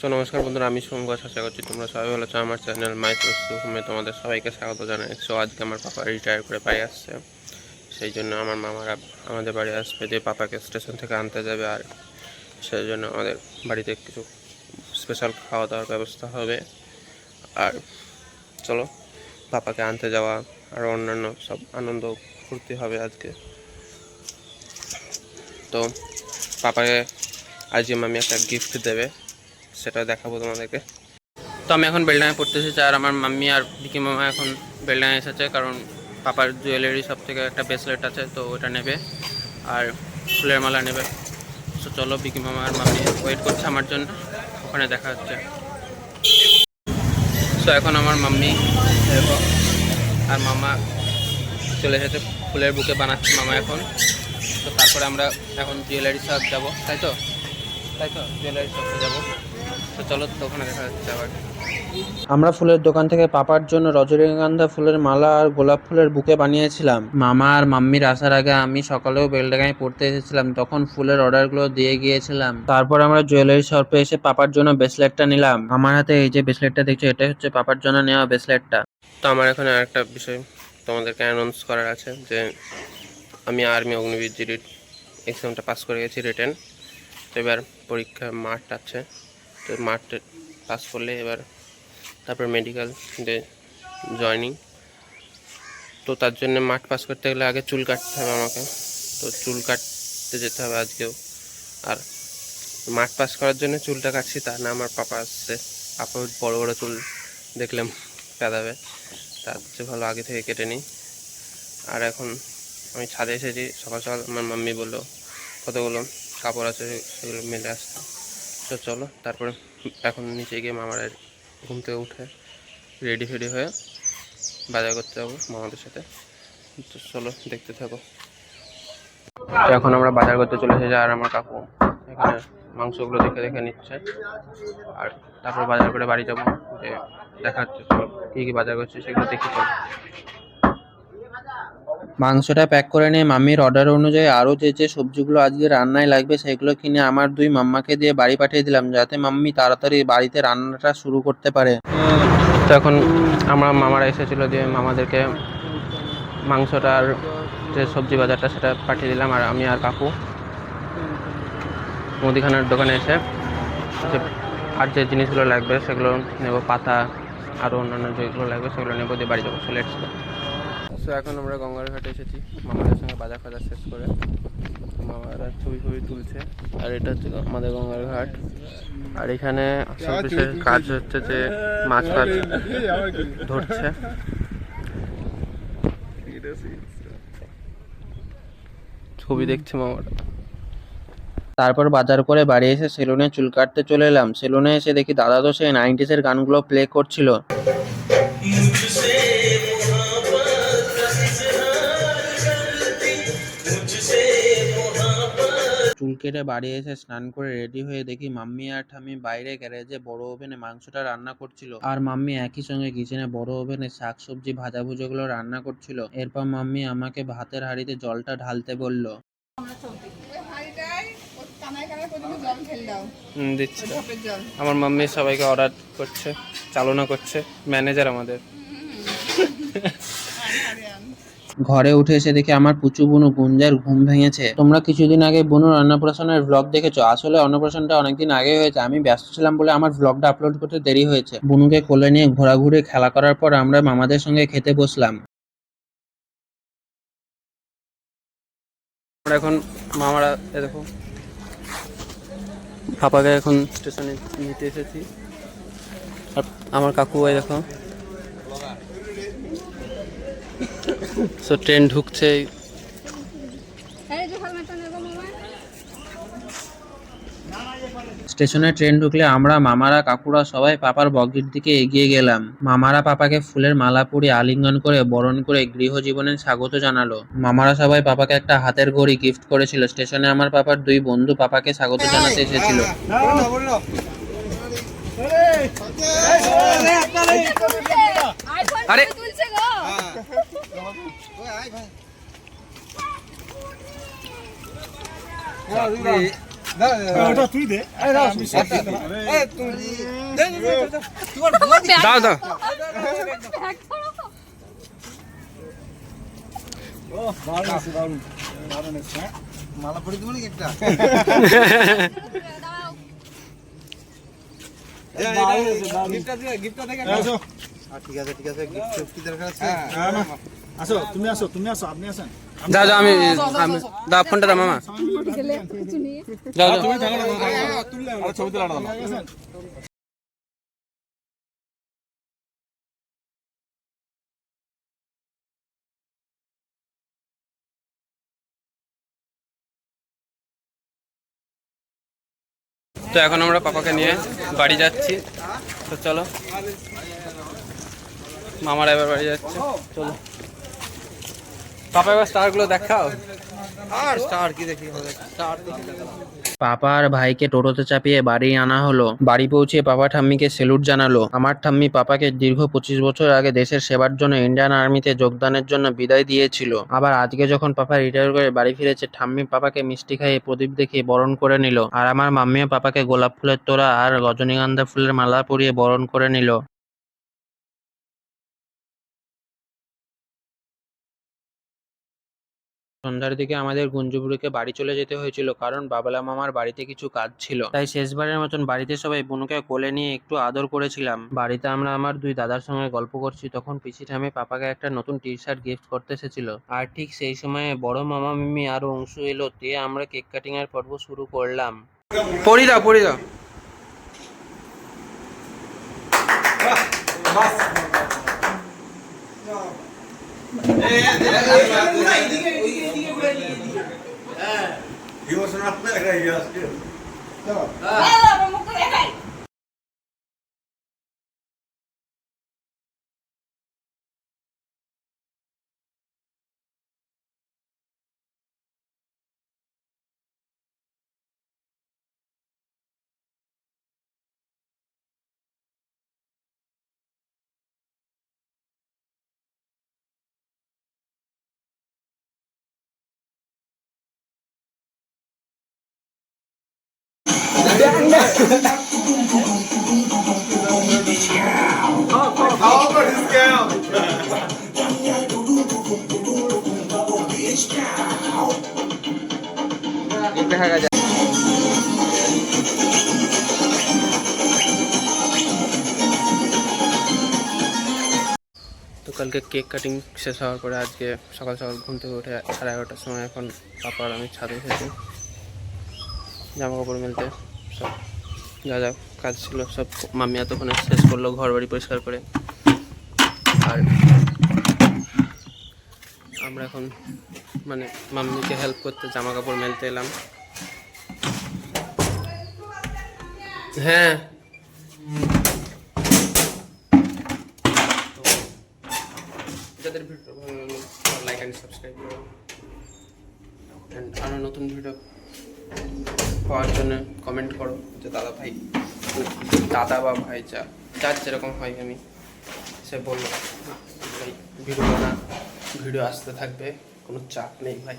So নমস্কার বন্ধুরা, আমি সোমগাছ আশা করছি তোমরা সবাই ভালো আছো। আমার চ্যানেল মাই তোমাদের সবাইকে স্বাগত জানাই। সো আজকে আমার পাপা রিটায়ার করে বাড়ি আসছে। সেই জন্য আমার মামারা আমাদের বাড়ি আসবে, যে পাপাকে স্টেশন থেকে আনতে যাবে আর সেই জন্য আমাদের বাড়িতে কিছু স্পেশাল খাওয়া দাওয়ার ব্যবস্থা হবে। আর চলো, পাপাকে আনতে যাওয়া আর অন্যান্য সব আনন্দ ফুর্তি হবে আজকে। তো পাপাকে, আজকে মামি একটা গিফট দেবে। সেটা দেখাবো তোমাদেরকে। তো আমি এখন বেলডাঙে পড়তে এসেছি আর আমার মাম্মি আর বিকি মামা এখন বেলডাঙে এসেছে, কারণ পাপার জুয়েলারি সব থেকে একটা ব্রেসলেট আছে, তো ওটা নেবে আর ফুলের মালা নেবে। তো চলো বিকি মামা আর মাম্মি ওয়েট করছে আমার জন্য, ওখানে দেখা হচ্ছে। তো এখন আমার মাম্মি আর মামা চলে এসেছে, ফুলের বুকে বানাচ্ছে মামা এখন। তো তারপরে আমরা এখন জুয়েলারি শপ যাব, তাই তো? তাই তো জুয়েলারি শপে যাব। তো চলো তো দেখা যাচ্ছে আবার। আমরা ফুলের দোকান থেকে পাপার জন্য রজনীগন্ধা ফুলের মালা আর গোলাপ ফুলের বুকে বানিয়েছিলাম। মামা আর মাম্মির আসার আগে আমি সকালেও বেলডাঙায় পড়তে এসেছিলাম তখন ফুলের অর্ডারগুলো দিয়ে গিয়েছিলাম। তারপর আমরা জুয়েলারি শপে এসে পাপার জন্য ব্রেসলেটটা নিলাম। আমার হাতে এই যে ব্রেসলেটটা দেখছ এটাই হচ্ছে পাপার জন্য নেওয়া ব্রেসলেটটা তো আমার এখানে আরেকটা বিষয় তোমাদেরকে অ্যানাউন্স করার আছে যে আমি আর্মি অগ্নিবীর জিডির এক্সামটা পাস করে গেছি রিটেন তো এবার পরীক্ষা মার্ট আছে। তো মার্ট পাস করলে এবার তারপর মেডিকেল ডে জয়নিং তো তার জন্য মাঠ পাস করতে গেলে আগে চুল কাটতে হবে আমাকে। তো চুল কাটতে যেতে হবে আজকেও। আর মাঠ পাস করার জন্য চুলটা কাটছি তা না, আমার পাপা আসছে। পাপা বড় বড় চুল দেখলাম কাঁদাবে। তার চেয়ে ভালো আগে থেকে কেটে নিই। আর এখন আমি ছাদে এসেছি, সকাল সকাল আমার মাম্মি বলল কতগুলো কাপড় আছে, সেগুলো মেলে আসতে তো চলো, তারপরে এখন নিচে গিয়ে মামার ঘুম থেকে উঠে রেডি ফেডি হয়ে বাজার করতে যাব মামাদের সাথে। তো চলো, দেখতে থাকো। তো এখন আমরা বাজার করতে চলে এসেছি, আর আমার কাকু এখানে মাংসগুলো দেখে দেখে নিচ্ছে। আর তারপর বাজার করে বাড়ি যাব, যে দেখা চলো কী কী বাজার করছে সেগুলো দেখি চলো। মাংসটা প্যাক করে নিয়ে মাম্মির অর্ডার অনুযায়ী আরও যে যে সবজিগুলো আজকে রান্নায় লাগবে সেগুলো কিনে আমার দুই মাম্মাকে দিয়ে বাড়ি পাঠিয়ে দিলাম, যাতে মাম্মি তাড়াতাড়ি বাড়িতে রান্নাটা শুরু করতে পারে। তো এখন আমরা মামারা এসেছিল দিয়ে মামাদেরকে মাংসটা আর যে সবজি বাজারটা সেটা পাঠিয়ে দিলাম, আর আমি আর কাকু। মুদিখানার দোকানে এসে যে আর যে জিনিসগুলো লাগবে সেগুলো নেব, পাতা আরও অন্যান্য যেগুলো লাগবে সেগুলো নেব, দিয়ে বাড়ি যাব। চলে সো এখন আমরা গঙ্গার ঘাটে এসেছি। মামাদের সঙ্গে বাজার ফাজার শেষ করে। মামারা ছবি ছবি তুলছে। আর এটা হচ্ছে আমাদের গঙ্গার ঘাট। আর এখানে কাজ হচ্ছে যে মাছ ফাছ ধরছে। ছবি দেখছে মামারা। তারপর বাজার করে বাড়ি এসে সেলুনে চুল কাটতে চলে এলাম। সেলুনে এসে দেখি দাদা তো সেই নাইনটিসের গানগুলো প্লে করছিল। চুল কেটে বাড়ি এসে স্নান করে রেডি হয়ে দেখি মাম্মি আর ঠাম্মি বাইরে গ্যারেজে বড় ওভেনে মাংসটা রান্না করছিল। আর মাম্মি একই সঙ্গে কিচেনে বড় ওভেনে শাক সবজি ভাজা ভুজোগুলো রান্না করছিল। এরপর মাম্মি আমাকে ভাতের হাঁড়িতে জলটা ঢালতে বলল। দিচ্ছি। আমার মাম্মি সবাইকে অর্ডার করছে চালনা করছে ম্যানেজার আমাদের। ঘরে উঠে এসে দেখে আমার পুচু বুনু গুঞ্জার ঘুম ভেঙেছে। তোমরা কিছুদিন আগে বুনুর অন্নপ্রাশনের ব্লগ দেখেছ? আসলে অন্নপ্রাশনটা অনেকদিন আগে হয়েছে। আমি ব্যস্ত ছিলাম বলে আমার ব্লগটা আপলোড করতে দেরি হয়েছে। বুনুকে কোলে নিয়ে ঘোরাঘুরি, খেলা করার পর আমরা মামাদের সঙ্গে খেতে বসলাম। আমরা এখন মামারা দেখো। পাপাকে এখন স্টেশনে নিতে এসেছি। আর আমার কাকু দেখো। সো ট্রেন ঢুকছে। স্টেশনে ট্রেন ঢুকলে আমরা মামারা কাকুরা সবাই পাপার বগির দিকে এগিয়ে গেলাম। মামারা পাপাকে ফুলের মালা পরিয়ে আলিঙ্গন করে বরণ করে গৃহজীবনে স্বাগত জানালো। মামারা সবাই পাপাকে একটা হাতের ঘড়ি গিফট করেছিল। স্টেশনে আমার পাপার দুই বন্ধু পাপাকে স্বাগত জানাতে এসেছিল। আরে! আরে তুলছে গো ওটা তুই দে আমি সব দিতে দাও দাও হ্যাঁ মালা পরে দিব নাকি একটা ঠিক আছে ঠিক আছে গিফট কি দরকার আছে না, না। আসো তুমি আসো তুমি আসো আপনি আসেন। দাও দাও আমি আমি- দাও ফোনটা দাও মামা। দাও দাও। ছবি তোলা না তো এখন আমরা পাপাকে নিয়ে বাড়ি যাচ্ছি। তো চলো। মামারা এবার বাড়ি যাচ্ছে। চলো। পাপা এবার স্টারগুলো দেখাও। আর স্টার কি দেখি স্টার দেখি। দেখাবো। পাপা আর ভাইকে টোটোতে চাপিয়ে বাড়ি আনা হলো। বাড়ি পৌঁছে পাপা ঠাম্মিকে সেলুট জানালো। আমার ঠাম্মি পাপাকে দীর্ঘ পঁচিশ বছর আগে দেশের সেবার জন্য ইন্ডিয়ান আর্মিতে যোগদানের জন্য বিদায় দিয়েছিল। আবার আজকে যখন পাপা রিটায়ার করে বাড়ি ফিরেছে ঠাম্মি পাপাকে মিষ্টি খাইয়ে প্রদীপ দেখিয়ে বরণ করে নিল। আর আমার মাম্মিও পাপাকে গোলাপ ফুলের তোড়া আর রজনীগন্ধা ফুলের মালা পরিয়ে বরণ করে নিল। সন্ধ্যার দিকে আমাদের গুঞ্জুবুড়িকে বাড়ি চলে যেতে হয়েছিল কারণ বাবলা মামার বাড়িতে কিছু কাজ ছিল। তাই শেষবারের মতন বাড়িতে সবাই বুনুকে কোলে নিয়ে একটু আদর করেছিলাম। বাড়িতে আমরা আমার দুই দাদার সঙ্গে গল্প করছি তখন পিসি ঠামে পাপাকে একটা নতুন টি শার্ট গিফট করতে এসেছিল। আর ঠিক সেই সময়ে বড় মামা মিমি আরও অংশ এলো তে আমরা কেক কাটিং এর পর্ব শুরু করলাম। পড়ি দাও পড়ি দাও। হিমসনাথ না দেখা গেছে তো কালকে কেক কাটিং শেষ হওয়ার পরে আজকে সকাল সকাল ঘুম থেকে উঠে সাড়ে এগারোটার সময় এখন পাপা আমি ছাদে এসেছি জামা কাপড় মেলতে। যা যা কাজ ছিল, সব মাম্মি এতক্ষণে শেষ করল ঘর বাড়ি পরিষ্কার করে। আর আমরা এখন মানে মাম্মিকে হেল্প করতে জামা কাপড় মেলতে এলাম। হ্যাঁ। যাদের ভিডিও ভালো লাগল লাইক অ্যান্ড সাবস্ক্রাইব করো। অ্যান্ড আরও নতুন ভিডিও পাওয়ার জন্য কমেন্ট করো যে দাদা ভাই, দাদা বা ভাই যা, যার যেরকম হয় আমি সে বলল, ভাই ভিডিও না ভিডিও আসতে থাকবে, কোনো চাপ নেই ভাই।